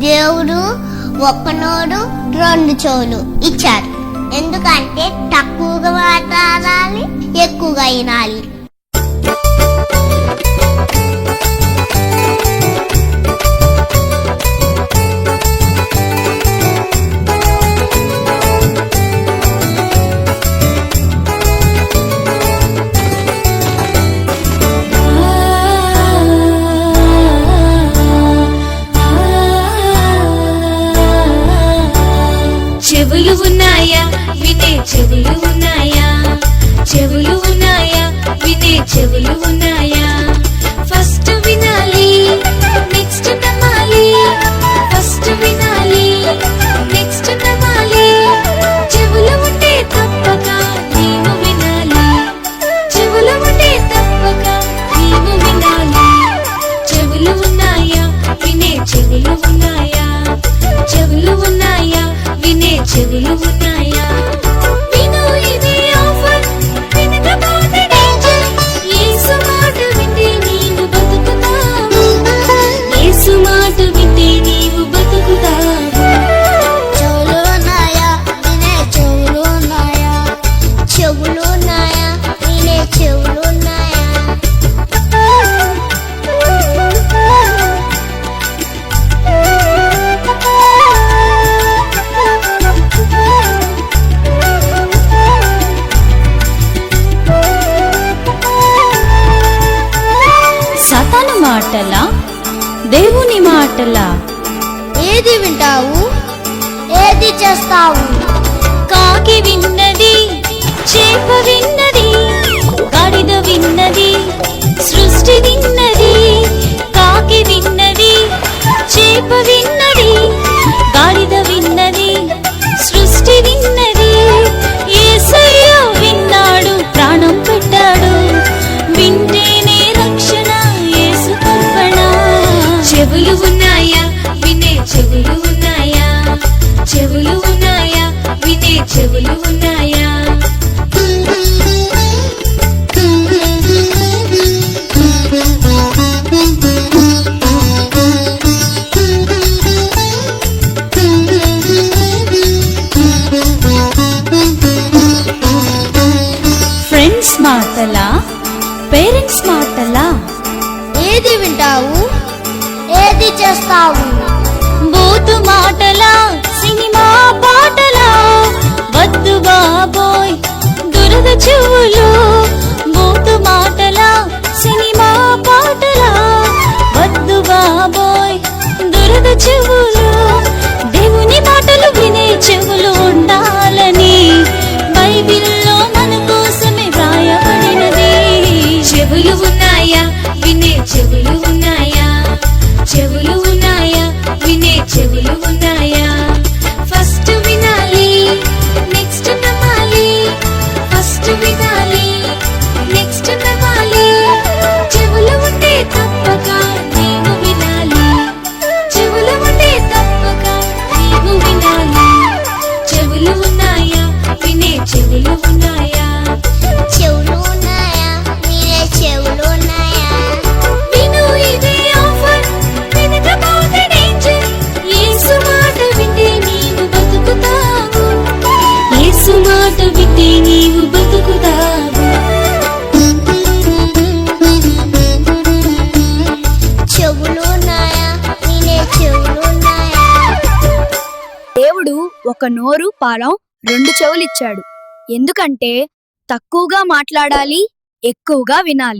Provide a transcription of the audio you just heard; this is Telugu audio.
దేవుడు ఒక్కనోడు రెండు చెవులు ఇచ్చారు. ఎందుకంటే తక్కువగా మాట్లాడాలి ఎక్కువగా వినాలి. చెవులు ఉన్నాయా? చెవులు ఉన్నాయా? వినే చెవులు ఉన్నాయా? ఫస్ట్ వినాలి నెక్స్ట్ నమ్మాలి. ఫస్ట్ వినాలి నెక్స్ట్ నమ్మాలి. చెవులు ఉంటే తప్పక నీవు వినాలి. చెవులు ఉంటే తప్పక నీవు వినాలి. చెవులు ఉన్నాయా? వినే చెవులు ఉన్నాయా? చెవులు ఉన్నాయా? వినే చెవులు మాటలా దేవుని మాటలా. ఏది వింటావు? ఏది చేస్తావు? కాకి విన్నది చేప చెవులు ఉన్నాయా? వినే చెవులు ఉన్నాయా? చెవులు ఉన్నాయా? వినే చెవులు ఉన్నాయా? ఫ్రెండ్స్ మాటలా? పేరెంట్స్ మాటలా? ఏది వింటావు? ఏది చేస్తావు? బూతు మాటలా సినిమా పాటల వద్దు బాబోయ్ దురద చెవులు దేవుడు ఒక నోరు పాలం రెండు చెవులిచ్చాడు. ఎందుకంటే తక్కువగా మాట్లాడాలి ఎక్కువగా వినాలి.